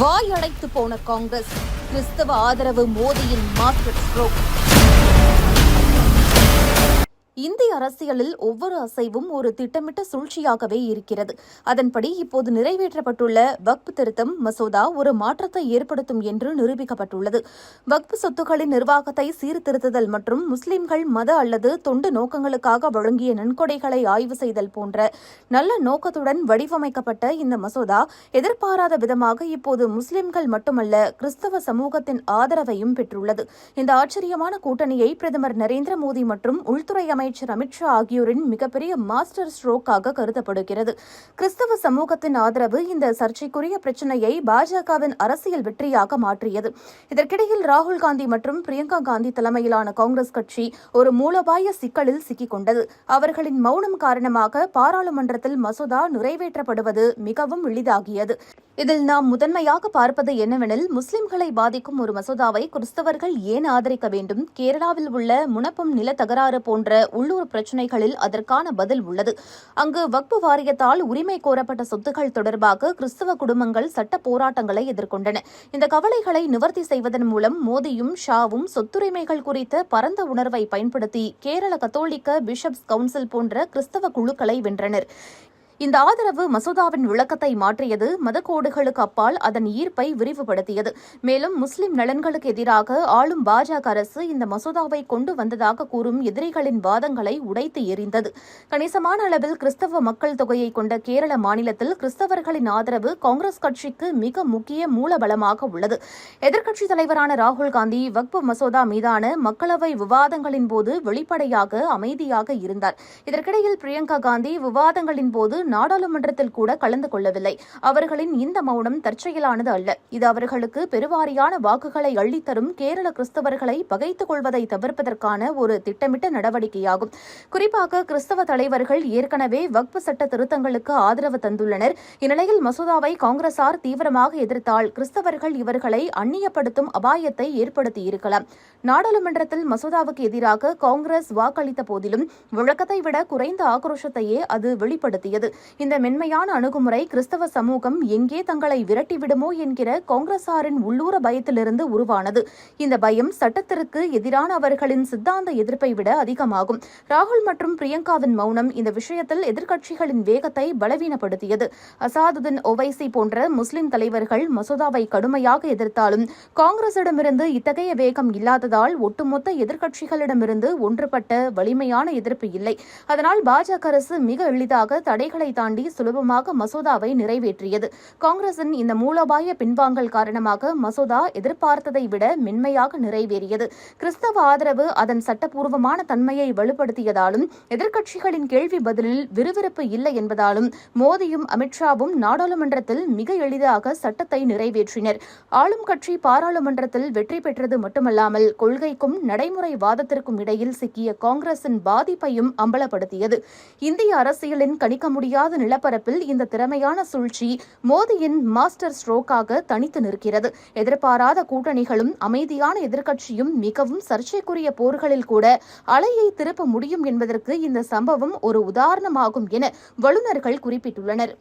வாயடைத்து போன காங்கிரஸ் கிறிஸ்தவ ஆதரவு மோடியின் மாஸ்டர் ஸ்ட்ரோக் இந்திய அரசியலில் ஒவ்வொரு அசைவும் ஒரு திட்டமிட்ட சூழ்ச்சியாகவே இருக்கிறது. அதன்படி இப்போது நிறைவேற்றப்பட்டுள்ள வக்ப் திருத்தம் மசோதா ஒரு மாற்றத்தை ஏற்படுத்தும் என்று நிரூபிக்கப்பட்டுள்ளது. வக்ப் சொத்துக்களின் நிர்வாகத்தை சீர்திருத்துதல் மற்றும் முஸ்லிம்கள் மத அல்லது தொண்டு நோக்கங்களுக்காக வழங்கிய நன்கொடைகளை ஆய்வு செய்தல் போன்ற நல்ல நோக்கத்துடன் வடிவமைக்கப்பட்ட இந்த மசோதா எதிர்பாராத விதமாக இப்போது முஸ்லிம்கள் மட்டுமல்ல கிறிஸ்தவ சமூகத்தின் ஆதரவையும் பெற்றுள்ளது. இந்த ஆச்சரியமான கூட்டணியை பிரதமர் நரேந்திர மோடி மற்றும் உள்துறை அமைச்சர் அமித்ஷா ஆகியோரின் மிகப்பெரிய மாஸ்டர் ஸ்ட்ரோக்காக கருதப்படுகிறது. கிறிஸ்தவ சமூகத்தின் ஆதரவு இந்த சர்ச்சைக்குரிய பிரச்சனையை பாஜகவின் அரசியல் வெற்றியாக மாற்றியது. இதற்கிடையில் ராகுல் காந்தி மற்றும் பிரியங்கா காந்தி தலைமையிலான காங்கிரஸ் கட்சி ஒரு மூலோபாய சிக்கலில் சிக்கிக் கொண்டது அவர்களின் மௌனம் காரணமாக பாராளுமன்றத்தில் மசோதா நிறைவேற்றப்படுவது மிகவும் எளிதாகியது. இதில் நாம் முதன்மையாக பார்ப்பது என்னவெனில் முஸ்லிம்களை பாதிக்கும் ஒரு மசோதாவை கிறிஸ்தவர்கள் ஏன் ஆதரிக்க வேண்டும்? கேரளாவில் உள்ள முனப்பம் நில தகராறு போன்ற உள்ளூர் பிரச்சினைகளில் அதற்கான பதில் உள்ளது. அங்கு வக்பு வாரியத்தால் உரிமை கோரப்பட்ட சொத்துக்கள் தொடர்பாக கிறிஸ்தவ குடும்பங்கள் சட்ட போராட்டங்களை எதிர்கொண்டன. இந்த கவலைகளை நிவர்த்தி செய்வதன் மூலம் மோடியும் ஷாவும் சொத்துரிமைகள் குறித்த பரந்த உணர்வை பயன்படுத்தி கேரள கத்தோலிக்க பிஷப்ஸ் கவுன்சில் போன்ற கிறிஸ்தவ குழுக்களை வென்றனர். இந்த ஆதரவு மசோதாவின் விளக்கத்தை மாற்றியது மதக்கோடுகளுக்கு அப்பால் அதன் ஈர்ப்பை விரிவுபடுத்தியது. மேலும் முஸ்லிம் நலன்களுக்கு எதிராக ஆளும் பாஜக அரசு இந்த மசோதாவை கொண்டு வந்ததாக கூறும் எதிரிகளின் வாதங்களை உடைத்து எறிந்தது. கணிசமான அளவில் கிறிஸ்தவ மக்கள் தொகையை கொண்ட கேரள மாநிலத்தில் கிறிஸ்தவர்களின் ஆதரவு காங்கிரஸ் கட்சிக்கு மிக முக்கிய மூலபலமாக உள்ளது. எதிர்க்கட்சித் தலைவரான ராகுல் காந்தி வக்பு மசோதா மீதான மக்களவை விவாதங்களின் போது வெளிப்படையாக அமைதியாக இருந்தார். இதற்கிடையில் பிரியங்கா காந்தி விவாதங்களின் போது நாடாளுமன்றத்தில் கூட கலந்து கொள்ளவில்லை. அவர்களின் இந்த மௌனம் தற்செயலானது அல்ல. இது அவர்களுக்கு பெருவாரியான வாக்குகளை அள்ளித்தரும் கேரள கிறிஸ்தவர்களை பகைத்துக் கொள்வதை தவிர்ப்பதற்கான ஒரு திட்டமிட்ட நடவடிக்கையாகும். குறிப்பாக கிறிஸ்தவ தலைவர்கள் ஏற்கனவே வக்பு சட்ட திருத்தங்களுக்கு ஆதரவு தந்துள்ளனர். இந்நிலையில் மசோதாவை காங்கிரசார் தீவிரமாக எதிர்த்தால் கிறிஸ்தவர்கள் இவர்களை அந்நியப்படுத்தும் அபாயத்தை ஏற்படுத்தியிருக்கலாம் நாடாளுமன்றத்தில் மசோதாவுக்கு எதிராக காங்கிரஸ் வாக்களித்த போதிலும் வழக்கத்தை விட குறைந்த ஆக்ரோஷத்தையே அது வெளிப்படுத்தியது. இந்த மென்மையான அணுகுமுறை கிறிஸ்தவ சமூகம் எங்கே தங்களை விரட்டிவிடுமோ என்கிற காங்கிரசாரின் உள்ளூர பயத்திலிருந்து உருவானது. இந்த பயம் சட்டத்திற்கு எதிரான அவர்களின் சித்தாந்த எதிர்ப்பை விட அதிகமாகும். ராகுல் மற்றும் பிரியங்காவின் மௌனம் இந்த விஷயத்தில் எதிர்க்கட்சிகளின் வேகத்தை பலவீனப்படுத்தியது. அசாதுதீன் ஒவைசி போன்ற முஸ்லிம் தலைவர்கள் மசோதாவை கடுமையாக எதிர்த்தாலும் காங்கிரசிடமிருந்து இத்தகைய வேகம் இல்லாததால் ஒட்டுமொத்த எதிர்க்கட்சிகளிடமிருந்து ஒன்றுபட்ட வலிமையான எதிர்ப்பு இல்லை. அதனால் பாஜக அரசு மிக எளிதாக தடைகளை சவாலை தாண்டி சுலபமாக மசோதாவை நிறைவேற்றியது. காங்கிரசின் இந்த மூலோபாய பின்வாங்கல் காரணமாக மசோதா எதிர்பார்த்ததை விட மென்மையாக நிறைவேறியது. கிறிஸ்தவ ஆதரவு அதன் சட்டப்பூர்வமான தன்மையை வலுப்படுத்தியதாலும் எதிர்க்கட்சிகளின் கேள்வி பதிலில் விறுவிறுப்பு இல்லை என்பதாலும் மோடியும் அமித்ஷாவும் நாடாளுமன்றத்தில் மிக எளிதாக சட்டத்தை நிறைவேற்றினர். ஆளும் கட்சி பாராளுமன்றத்தில் வெற்றி பெற்றது மட்டுமல்லாமல் கொள்கைக்கும் நடைமுறை வாதத்திற்கும் இடையில் சிக்கிய காங்கிரசின் பாதிப்பையும் அம்பலப்படுத்தியது. இந்திய அரசியலின் கணிக்க முடியாத முடியாத நிலப்பரப்பில் இந்த திறமையான சூழ்ச்சி மோடியின் மாஸ்டர் ஸ்ட்ரோக்காக தனித்து நிற்கிறது. எதிர்பாராத கூட்டணிகளும் அமைதியான எதிர்க்கட்சியும் மிகவும் சர்ச்சைக்குரிய போர்களில் கூட அலையை திருப்ப முடியும் என்பதற்கு இந்த சம்பவம் ஒரு உதாரணமாகும் என வல்லுநர்கள் குறிப்பிட்டுள்ளனர்.